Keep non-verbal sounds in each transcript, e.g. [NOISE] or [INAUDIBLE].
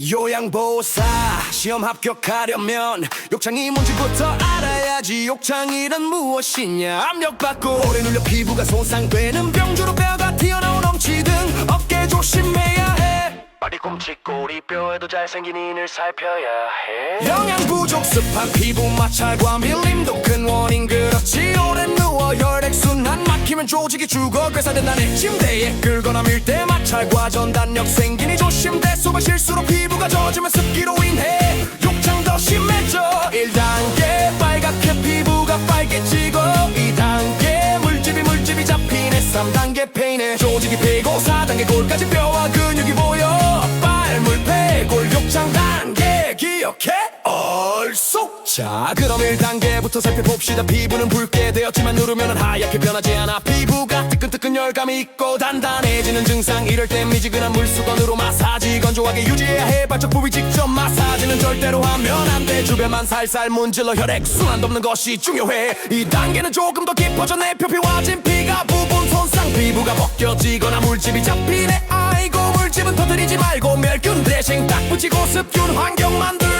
요양보호사 시험 합격하려면 욕창이 뭔지부터 알아야지. 욕창이란 무엇이냐? 압력받고 오래 눌려 피부가 손상되는 병주로 뼈가 튀어나온 엉치 등. 어깨 조심해야 해. 꿈치고 우리 뼈에도 잘생긴 인을 살펴야 해. 영양 부족 습한 피부 마찰과 밀림도 큰 원인. 그렇지 오래 누워 혈액순환 막히면 조직이 죽어 괴사된다네 침대에 끌거나 밀때 마찰과 전단력 생기니 조심돼. 소변 실수로 피부가 젖으면 습기로 인해. 욕창 더 심해져. 1단계 빨갛게 피부가 빨개지고 2단계 물집이 물집이 잡히네. 3단계 페인에 조직이 패고 4단계 골까지 뼈와 근육이 보여. 빨물 패 골 욕창 단계 기억해. 얼쏙 자 그럼 1단계부터 살펴봅시다. 피부는 붉게 되었지만 누르면 하얗게 변하지 않아. 피부가 뜨끈뜨끈 열감이 있고 단단해지는 증상. 이럴 땐 미지근한 물수건으로 마사지. 건조하게 유지해야 해. 발적 부위 직접 마사지는 절대로 하면 안돼. 주변만 살살 문질러 혈액순환 돕는 것이 중요해. 2단계는 조금 더 깊어져 내 표피와진 피가 부분 손상. 피부가 벗겨지거나 물집이 잡히네 아이고 물집은 터뜨리지 말고 멸균 대신 딱 붙이고 습균 환경 만들어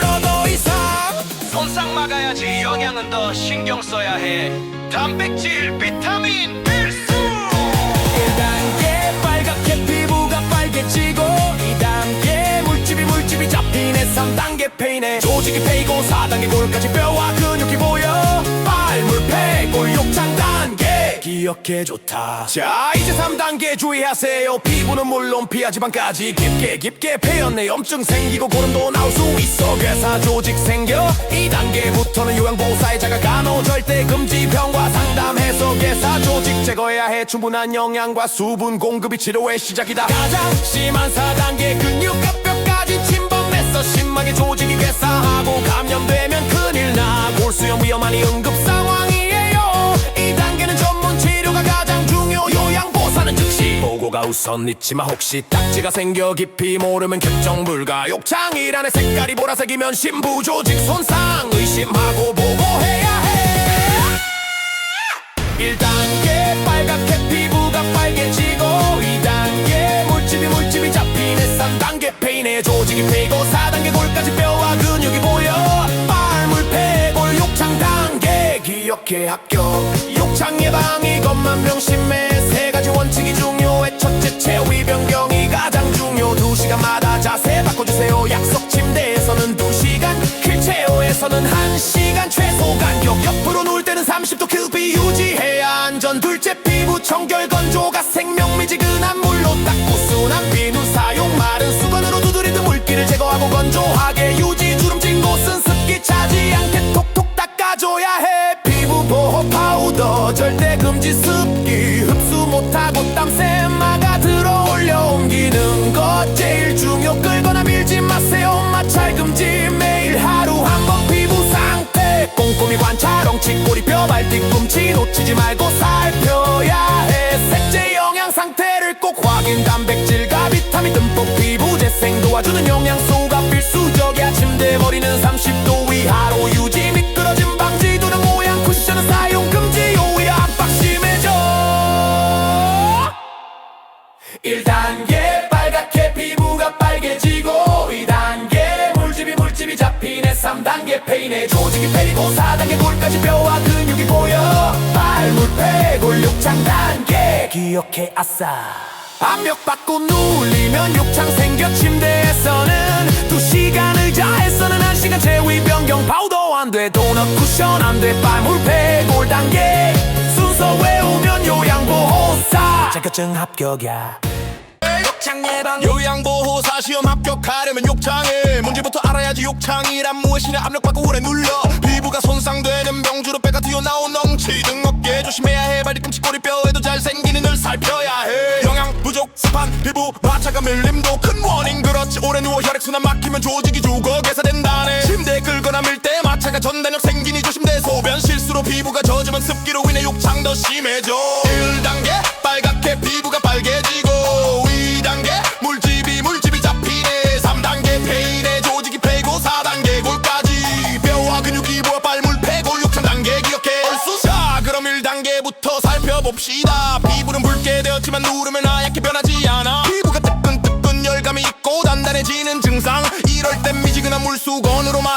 손상 막아야지 영양은 더 신경 써야 해. 단백질 비타민 필수! 1단계 빨갛게 피부가 빨개지고 2단계 물집이 물집이 잡히네 3단계 페인에 조직이 패이고 4단계 골까지 뼈와 근육이 보여 기억해 좋다. 자 이제 3단계 주의하세요. 피부는 물론 피하 지방까지 깊게 깊게 패였네 염증 생기고 고름도 나올 수 있어. 괴사 조직 생겨. 2단계부터는 요양보호사의 자가 간호 절대 금지 병과 상담해서 괴사 조직 제거해야 해. 충분한 영양과 수분 공급이 치료의 시작이다. 가장 심한 4단계 근육과 뼈까지 침범했어. 심하게 조직이 괴사하고 감염되면 큰일 나. 골수염 위험하니 응급 보고가 우선 있지만 혹시 딱지가 생겨 깊이 모르면 결정 불가. 욕창이란의 색깔이 보라색이면 신부 조직 손상. 의심하고 보고해야 해. 1단계 빨갛게 피부가 빨개지고 2단계 물집이 물집이 잡히네. 3단계 페인에 조직이 패고 4단계 골까지 뼈와 근육이 보여. 빨물 패골 욕창 단계. 기억해 합격. 욕창 예방 이것만 명심해. 세 가지 원칙이 중요해 첫째 체위 변경이 가장 중요. 두 시간마다 자세 바꿔주세요. 약속 침대에서는 두 시간 휠체어에서는 한 시간. 최소 간격 옆으로 누울 때는 30도 급이 유지해야 안전. 둘째 피부 청결 건조가 생명 미지근한 물로 닦고 순한 비누 사용 마른 수건으로 두드리듯 물기를 제거하고 건조하게 유지. 주름진 곳은 습기 차지 않게 톡톡 닦아줘야 해. 피부 보호 파우더 절대 금지 습기 흡수 못하고 땀새 재생 도와주는 영양소가 필수적이야. 침대 머리는 30도 이하로 유지 미끄러짐 방지 두는 모양 쿠션은 사용 금지 오히려 압박 심해져. 1단계 빨갛게 피부가 빨개지고 2단계 물집이 물집이 잡히네. 3단계 페인에 조직이 패이고 4단계 골까지 뼈와 근육이 보여. 빨물 패골 욕창 단계. 기억해 아싸. 압력 받고 누울 도넛 쿠션 안돼. 빨물 패 골 단계. 순서 외우면 요양보호사. 자격증 합격이야. 욕창 예방. 요양보호사 시험 합격하려면 욕창해 문제부터 알아야지 욕창이란 무엇이냐. 압력받고 오래 눌러. 피부가 손상되는 병주로 배가 튀어나온 엉치. 등 어깨 조심해야 해 발뒤꿈치 꼬리뼈에도 잘생기는 늘 살펴야 해. 영양 부족 습한 피부 마찰과 밀림도 큰 원인. 그렇지 오래 누워 혈액순환 막히면 조직이 죽어 괴사된다네. 침대에 끌거나 밀 때 마찰과 전단력 생기니 조심돼. 소변 실수로 피부가 젖으면 습기로 인해 욕창 더 심해져. 1단계 빨갛게 피부가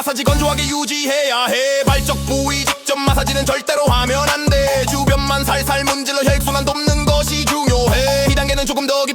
마사지 건조하게 유지해야 해. 발적 부위 직접 마사지는 절대로 하면 안 돼. 주변만 살살 문질러 혈액순환 돕는 것이 중요해. 2단계는 조금 더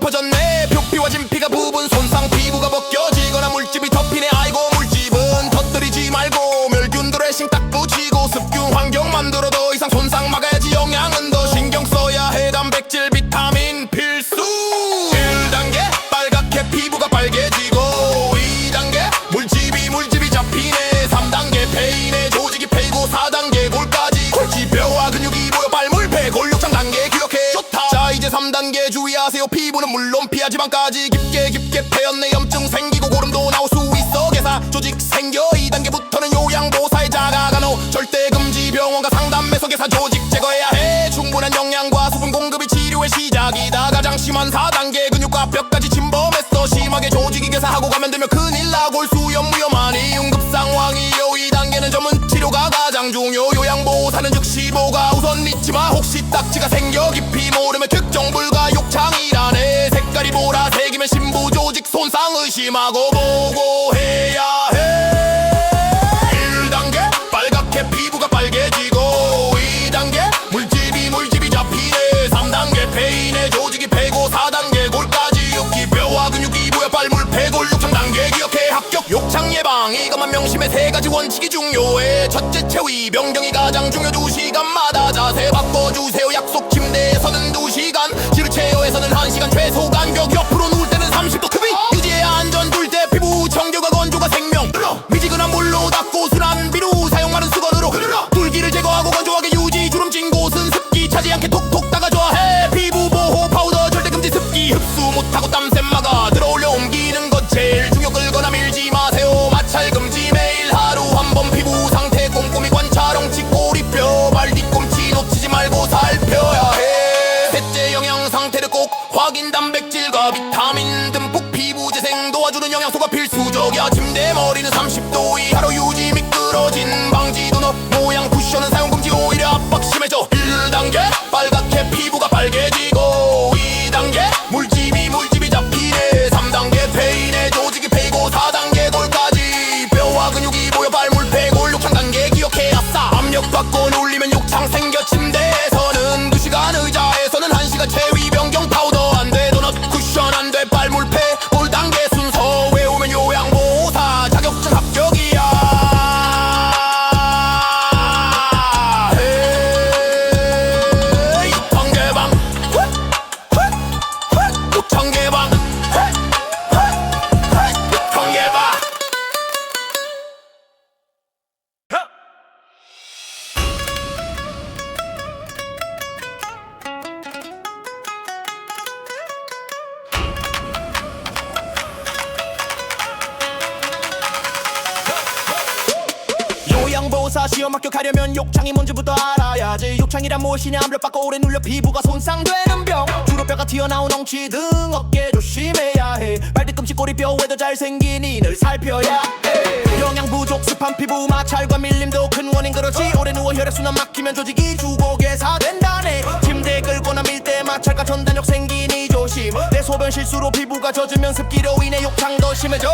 피부는 물론 피하지만까지 깊게 깊게 패였네. 염증 생기고 고름도 나올 수 있어. 개사 조직 생겨. 2단계부터는 요양보사에 자가간호 절대 금지 병원과 상담 매서 개사 조직 제거해야 해. 충분한 영양과 수분 공급이 치료의 시작이다. 가장 심한 4단계 근육과 뼈까지 침범했어. 심하게 조직이 개사하고 가면 되면 큰일 나골 수염 무염한 이응급 상황이요. 2단계는 전문 치료가 가장 중요. 요양보호사는 즉시 보가 우선 잊지마. 혹시 딱지가 생겨 깊이 의심하고 보고해야 해. 1단계 빨갛게 피부가 빨개지고 2단계 물집이 물집이 잡히네. 3단계 페인에 조직이 패고 4단계 골까지 육기 뼈와 근육이 모여 빨물 패골 욕창 단계. 기억해 합격 욕창 예방. 이것만 명심해 세 가지 원칙이 중요해. 첫째 체위 변경이 가장 중요. 두 시간마다 자세 바꿔주세요. 약속 침대에서는 두 시간 지루 체어에서는 한 시간. 최소 간격 옆으로 누울 때는 30도 급이 욕창이란 무엇이냐 압력받고 오래 눌려 피부가 손상되는 병. 주로 뼈가 튀어나온 엉치 등 어깨 조심해야 해. 발뒤꿈치 꼬리뼈에도 잘생긴 이를 살펴야 해. 영양 부족 습한 피부 마찰과 밀림도 큰 원인 그렇지. 오래 누워 혈액순환 막히면 조직이 죽어 개사된다네. 침대 끌거나 밀때 마찰과 전단력 생기니 조심. 내 소변 실수로 피부가 젖으면 습기로 인해 욕창 더 심해져.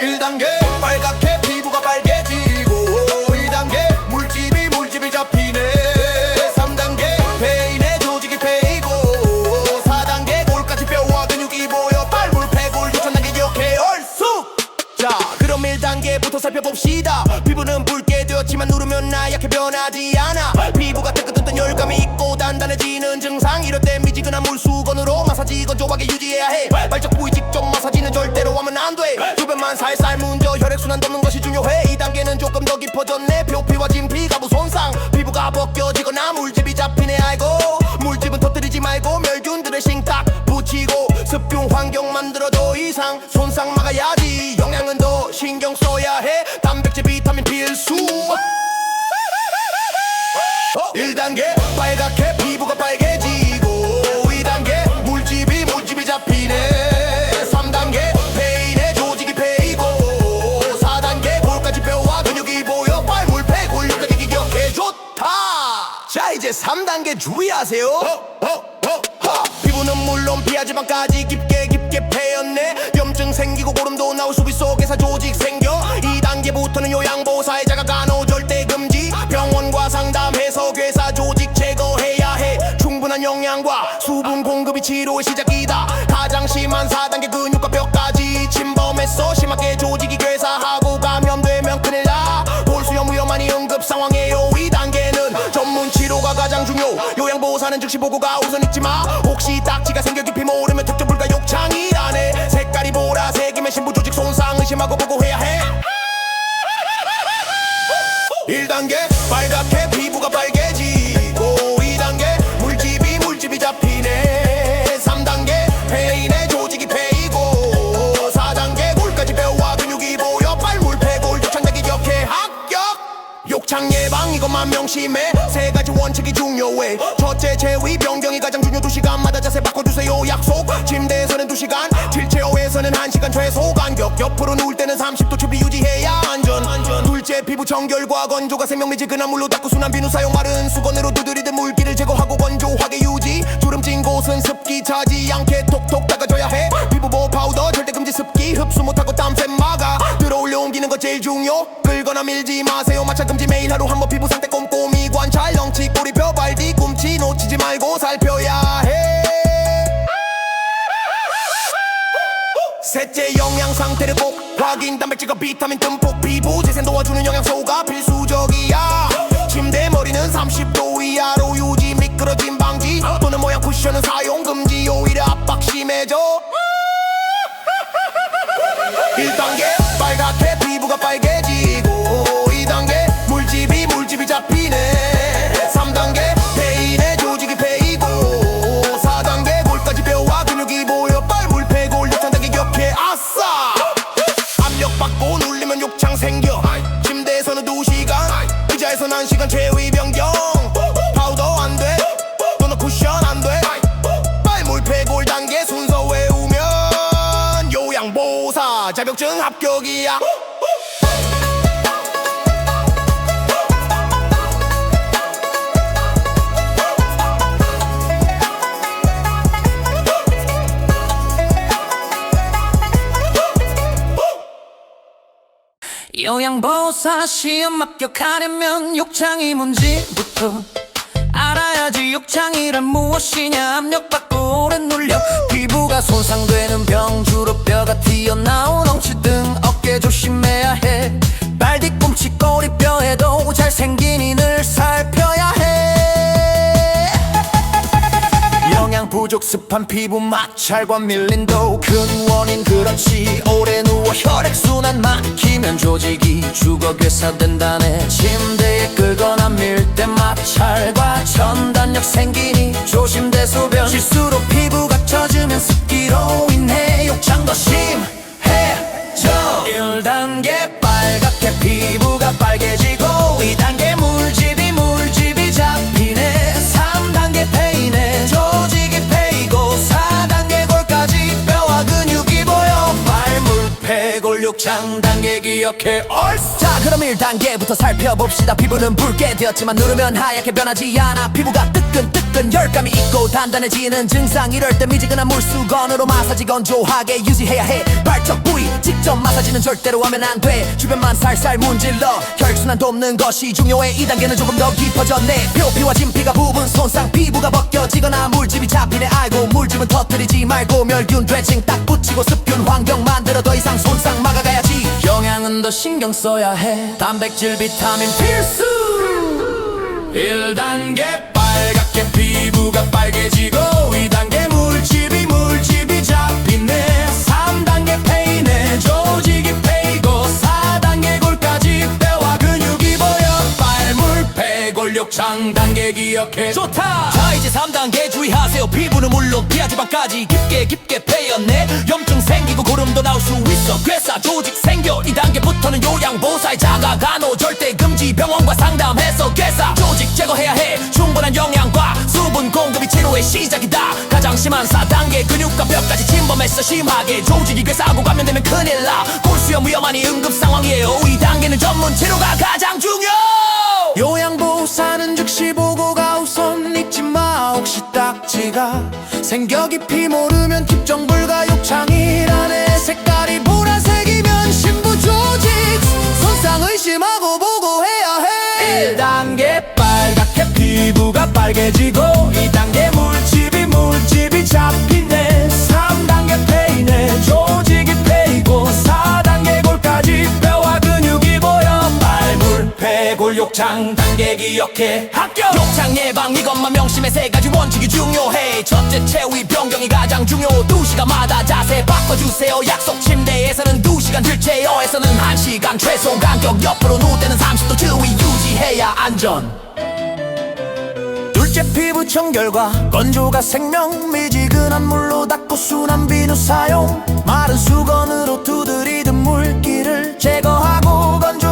1단계 빨갛게 피부가 빨개 봅시다. 피부는 붉게 되었지만 누르면 나약해 변하지 않아. 피부가 뜨끈뜨끈 열감이 있고 단단해지는 증상. 이럴 때 미지근한 물수건으로 마사지 건조하게 유지해야 해. 발적 부위 직접 마사지는 절대로 하면 안돼. 주변만 살살 문져 혈액순환 돕는 것이 중요해. 2단계는 조금 더 깊어졌네. 표피와 진피 가부 손상. 피부가 벗겨 만들어 더 이상 손상 막아야지. 영양은 더 신경 써야 해. 단백질 비타민 필수 1단계 빨갛게 피부가 빨개지고 2단계 물집이 물집이 잡히네. 3단계 페인에 조직이 패이고 4단계 골까지 뼈와 근육이 보여 빨물 패골 육각이 기억해 좋다. 자 이제 3단계 주의하세요. 피부는 물론 피하지만까지 깊게 깊 게패 폐였네. 염증 생기고 고름도 나올 수비 속에서 조직 생겨. 2단계부터는 요양보호사의 자가 간호 절대 금지. 병원과 상담해서 괴사 조직 제거해야 해. 충분한 영양과 수분 공급이 치료의 시작이다. 가장 심한 4단계 근육과 뼈까지 침범했어. 심하게 조직이 괴사하고 감염되면 큰일 나. 볼수염 위험한 이 응급 상황이에요. 2단계는 전문 치료가 가장 중요. 요양보호사는 즉시 보고가 우선 있지마. 혹시 딱 빨갛게 피부가 빨개지고 2단계 물집이 물집이 잡히네. 3단계 폐인의 조직이 패이고 4단계 골까지 뼈와 근육이 보여 빨물 폐골 욕창자기 기억해 합격. 욕창 예방 이것만 명심해. 세 가지 원칙이 중요해. 첫째 제위 변경이 가장 중요 두 시간마다 자세 바꿔주세요. 약속. 침대에서는 두 시간 틸체어에서는 한 시간 최소. 간격 옆으로 누울 때는 30도 추비 유지해야 안전 피부 청결과 건조가 생명미지근한 물로 닦고 순한 비누 사용 마른 수건으로 두드리듯 물기를 제거하고 건조하게 유지. 주름진 곳은 습기 차지 않게 톡톡 닦아줘야 해. 피부 보호 파우더 절대 금지 습기 흡수 못하고 땀새 막아. 들어올려 옮기는 거 제일 중요. 끌거나 밀지 마세요. 마찰 금지 매일 하루 한 번 피부 상태 꼼꼼히 관찰. 렁치 꼬리 뼈 발뒤 꿈치 놓치지 말고 살펴야 해 셋째 영양 상태를 꼭 확인 단백질과 비타민 듬뿍 피부 재생 도와주는 영양소가 필수적이야. 침대 머리는 30도 이하로 유지 미끄러짐 방지 또는 모양 쿠션은 사용 금지 오히려 압박 심해져. 1단계 [LAUGHS] 빨갛게 피부가 빨개 합격이야. 요양보호사 시험 합격하려면 욕창이 뭔지부터 알아야지 욕창이란 무엇이냐 압력받고 오래 눌려 손상되는 병 주로 뼈가 튀어나온 엉치 등. 어깨 조심해야 해. 발뒤 꿈치 꼬리 뼈에도 잘생긴 이늘 살펴야 해. 영양 부족 습한 피부 마찰과 밀린도 큰 원인 그렇지. 오래 누워 혈액순환 막히면 조직이 죽어 괴사된다네. 침대에 끌거나 밀 때 마찰과 전단력 생기니 조심돼 소변. 실수로 피부가 젖으면 습기로 인해 욕창 더 심해져. 1단계 빨갛게 피부가 빨개지고 2단계 창 단계 기억해 얼싸. 자 그럼 1단계부터 살펴봅시다. 피부는 붉게 되었지만 누르면 하얗게 변하지 않아. 피부가 뜨끈뜨끈 열감이 있고 단단해지는 증상. 이럴 때 미지근한 물수건으로 마사지 건조하게 유지해야 해. 발적 부위 직접 마사지는 절대로 하면 안 돼. 주변만 살살 문질러. 혈액순환 돕는 것이 중요해. 2단계는 조금 더 깊어졌네. 표피와 진피가 부분 손상 피부가 벗겨지거나 물집이 잡히네. 아이고 물집은 터뜨리지 말고 멸균 드레싱 딱 붙이고 습균 환경 만들어 더 이상 손상 막아가야지. 영양은 더 신경 써야 해. 단백질 비타민 필수. 1단계 빨갛게 피부가 빨개지고 3단계 기억해. 좋다. 자 이제 3단계 주의하세요. 피부는 물론 피하지방까지 깊게 깊게 패였네. 염증 생기고 구름도 나올 수 있어. 괴사 조직 생겨. 2단계부터는 요양보사의 자가 간호. 절대 금지 병원과 상담해서 괴사 조직 제거해야 해. 충분한 영양과 수분 공급이 치료의 시작이다. 가장 심한 4단계 근육과 뼈까지 침범했어 심하게 조직이 괴사하고 감염되면 큰일 나. 골수염 위험하니 응급 상황이에요. 2단계는 전문 치료가 가장 중요! 요양보호사는 즉시 보고가 우선 잊지마. 혹시 딱지가 생겨 깊이 모르면 집정 불가 욕창이라네. 색깔이 보라색이면 신부 조직. 손상 의심하고 보고해야 해. 1단계 빨갛게 피부가 빨개지고 기억해. 합격 욕창 예방. 이것만 명심해. 세 가지 원칙이 중요해. 첫째 체위 변경이 가장 중요 두 시간마다 자세 바꿔주세요. 약속 침대에서는 두 시간 들체어에서는 한 시간 최소 간격. 옆으로 누대는 30도 주의 유지해야 안전. 둘째 피부 청결과. 건조가 생명. 미지근한 물로 닦고 순한 비누 사용. 마른 수건으로 두드리듯 물기를 제거하고 건조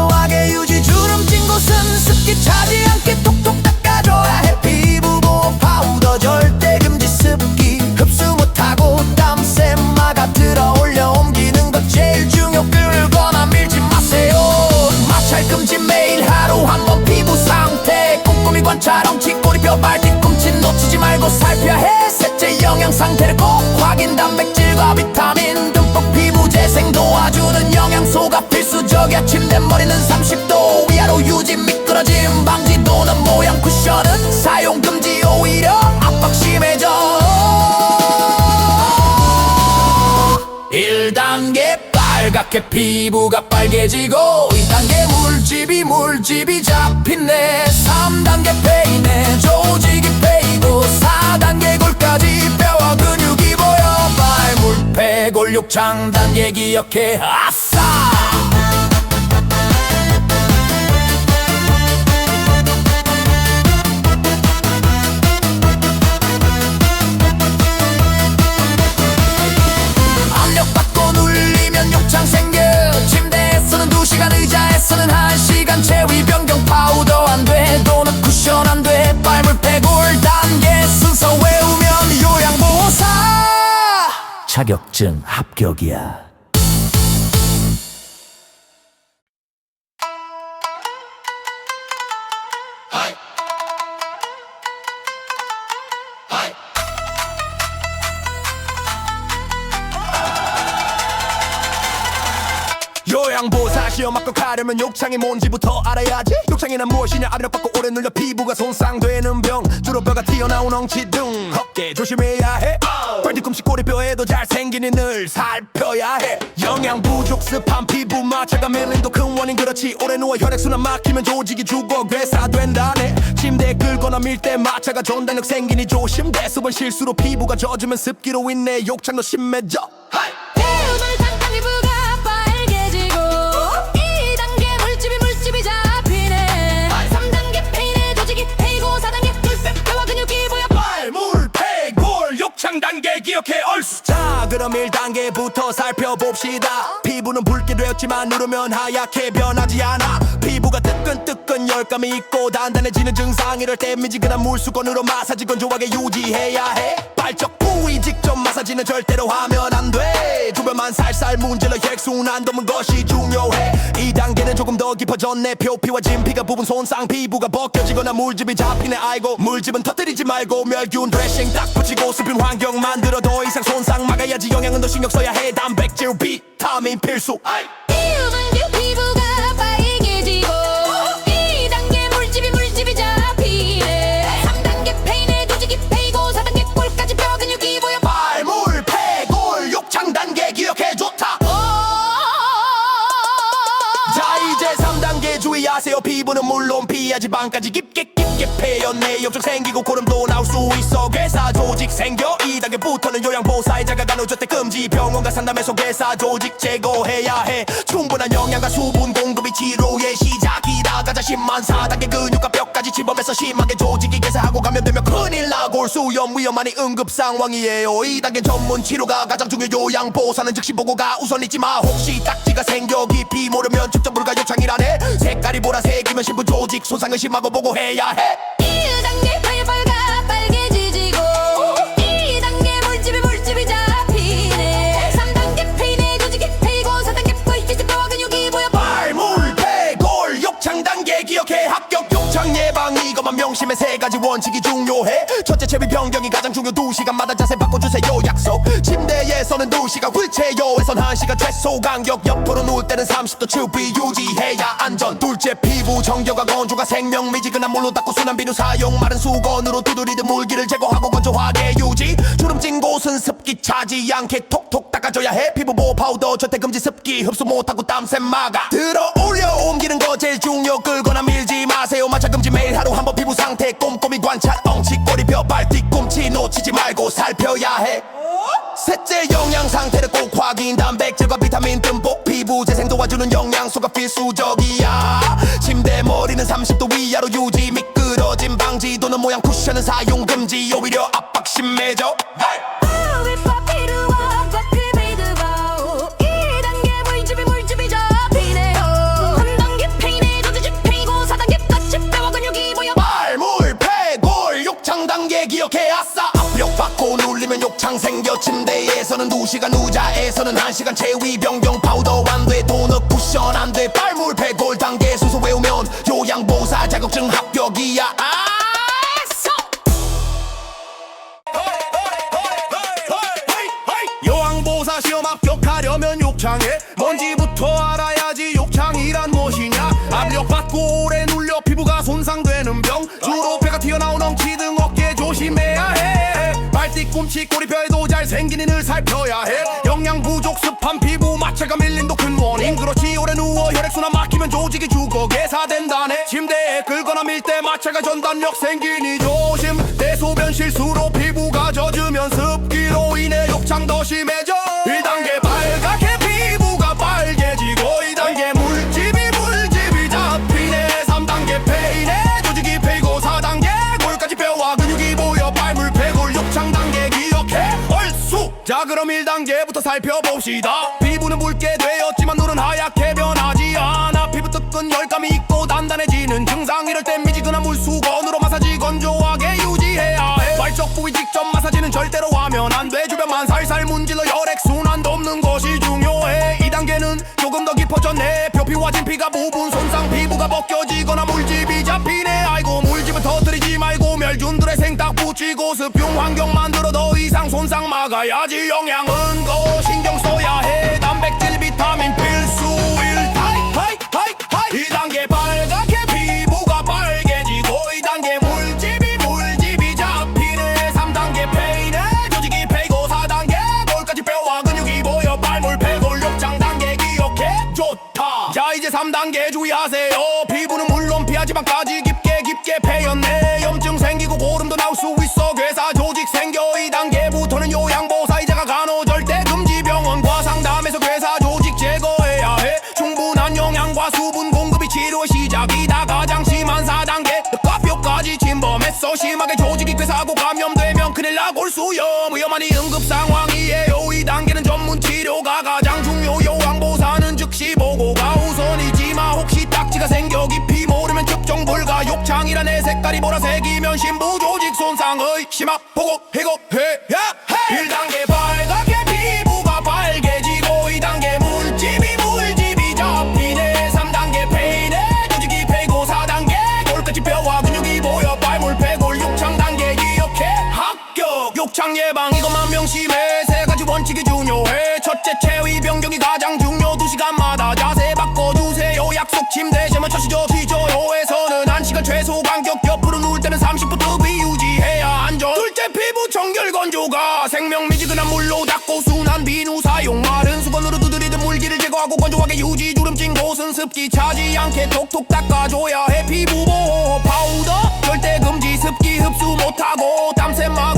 침대 머리는 30도 위아래 유지 미끄러짐 방지 또는 모양 쿠션은 사용 금지 오히려 압박 심해져. 1단계 빨갛게 피부가 빨개지고 2단계 물집이 물집이 잡히네 3단계 페이네 조직이 페이고 4단계 골까지 뼈와 근육이 보여. 발물 패골 욕창 단계 기억해. 아싸 패골 단계 순서 외우면 요양보호사. 자격증 합격이야 시험 합격하려면 욕창이 뭔지부터 알아야지. 욕창이란 무엇이냐? 압력받고 오래 눌려 피부가 손상되는 병. 주로 뼈가 튀어나온 엉치 등. 어깨 조심해야 해. 발 뒤꿈치 꼬리뼈에도 잘생기니 늘 살펴야 해. 영양 부족 습한 피부 마찰과 멜린도 큰 원인. 그렇지 오래 누워 혈액순환 막히면 조직이 죽어 괴사된다네. 침대에 끌거나 밀 때 마찰과 전단력 생기니 조심. 대수번 실수로 피부가 젖으면 습기로 인해 욕창도 심해져. 오늘 1단계 기억해 얼쑤. 자 그럼 1단계부터 살펴봅시다. 피부는 붉게 되었지만 누르면 하얗게 변하지 않아. 열감이 있고 단단해지는 증상 이럴 때 미지근한 물수건으로 마사지 건조하게 유지해야 해. 발적 부위 직접 마사지는 절대로 하면 안돼. 주변만 살살 문질러 혈액순환 돕는 것이 중요해. 2단계는 조금 더 깊어졌네. 표피와 진피가 부분 손상 피부가 벗겨지거나 물집이 잡히네. 아이고 물집은 터뜨리지 말고 멸균 드레싱 딱 붙이고 습한 환경 만들어 더 이상 손상 막아야지 영양은 더 신경 써야 해. 단백질 비타민 필수. 아이. 물론 피하 지방까지 깊게 깊게 패였네 염증 생기고 고름도 나올 수 있어. 괴사 조직 생겨. 2단계부터는 요양보사에 자가간 우주대 금지. 병원과 상담해서 괴사 조직 제거해야 해. 충분한 영양과 수분 공급이 가자 10만 4단계 근육과 뼈까지 침범해서 심하게 조직이 괴사하고 감염되면 큰일 나고 수염 위험하니 응급 상황이에요. 2단계 전문 치료가 가장 중요 요 양보사는 즉시 보고가 우선이지만 혹시 딱지가 생겨 깊이 모르면 측정 불가 요창이라네. 색깔이 보라색이면 신분 조직 손상을 심하고 보고해야 해. 1단계 빨빨 명심해 세 가지 원칙이 중요해. 첫째 체위 변경이 가장 중요. 두 시간마다 자세 바꿔주세요 약속. 침대에서는 두 2시간 휠체어에선 1시간 최소 간격. 옆으로 누울 때는 30도 추비 유지해야 안전. 둘째 피부 정결과 건조가 생명 미지근한 물로 닦고 순한 비누 사용. 마른 수건으로 두드리듯 물기를 제거하고 건조하게 습기 차지 않게 톡톡 닦아줘야 해. 피부 보호 파우더 절대 금지 습기 흡수 못하고 땀샘 막아. 들어 올려 옮기는 거 제일 중요. 끌거나 밀지 마세요. 마찰 금지 매일 하루 한 번 피부 상태 꼼꼼히 관찰. 엉치 꼬리 뼈 발 뒤 꿈치 놓치지 말고 살펴야 해. 셋째 영양 상태를 꼭 확인. 단백질과 비타민 듬뿍. 피부 재생 도와주는 영양소가 필수적이야. 침대 머리는 30도 위아로 유지. 미끄러짐 방지 도는 모양 쿠션은 사용 금지. 오히려 압박 심해져. 위 욕창 생겨 침대에서는 2시간 의자에서는 1시간 체위 변경 파우더 안돼 도넛 쿠션 안돼 빨물 패골 단계 순서 외우면 요양보사 자격증 합격이야. 아싸! 요양보사 시험 합격하려면 욕창에 뭔지부터 알아야지 욕창이란 무엇이냐? 압력받고 오래 눌려 피부가 손상되는 병. 주로 배가 튀어나온 엉치 등 어깨 조심해야 해. 발 뒤꿈치 꼬리뼈에도 잘생긴 인을 살펴야 해. 영양 부족 습한 피부 마찰과 밀림도 큰 원인. 그렇지 오래 누워 혈액순환 막히면 조직이 죽어 개사된다네. 침대에 끌거나 밀 때 마찰과 전단력 생기니 조심. 대소변 실수로 피부가 젖으면 습기로 인해 욕창 더 심해져 살펴봅시다. 피부는 붉게 되었지만 눈은 하얗게 변하지 않아. 피부 뜯은 열감이 있고 단단해지는 증상. 이럴 땐 미지근한 물수건으로 마사지 건조하게 유지해야 해. 발적 부위 직접 마사지는 절대로 하면 안 돼. 주변만 살살 문질러 혈액순환 돕는 것이 중요해. 2단계는 조금 더 깊어졌네. 표피와 진피가 부분 손상 피부가 벗겨지거나 물집이 잡히네. 아이고 물집은 터뜨리지 말고 멸균들의 생딱 붙이고 습흉 환경 만들어 더 이상 손상 막아야지 영양은 단백질 비타민 필수 1타이 하이 하이 하이. 2단계 빨갛게 피부가 빨개지고 2단계 물집이 물집이 잡히네. 3단계 페인에 조직이 패이고 4단계 골까지 뼈와 근육이 보여. 발물 패골 욕장 단계 기억해. 좋다. 자 이제 3단계 주의하세요. 피부는 물론 피하지만 까지 닦고 순한 비누 사용. 마른 수건으로 두드리듯 물기를 제거하고 건조하게 유지. 주름 찐 곳은 습기 차지 않게 톡톡 닦아줘야 해 피부 보호 파우더 절대 금지 습기 흡수 못하고 땀샘 막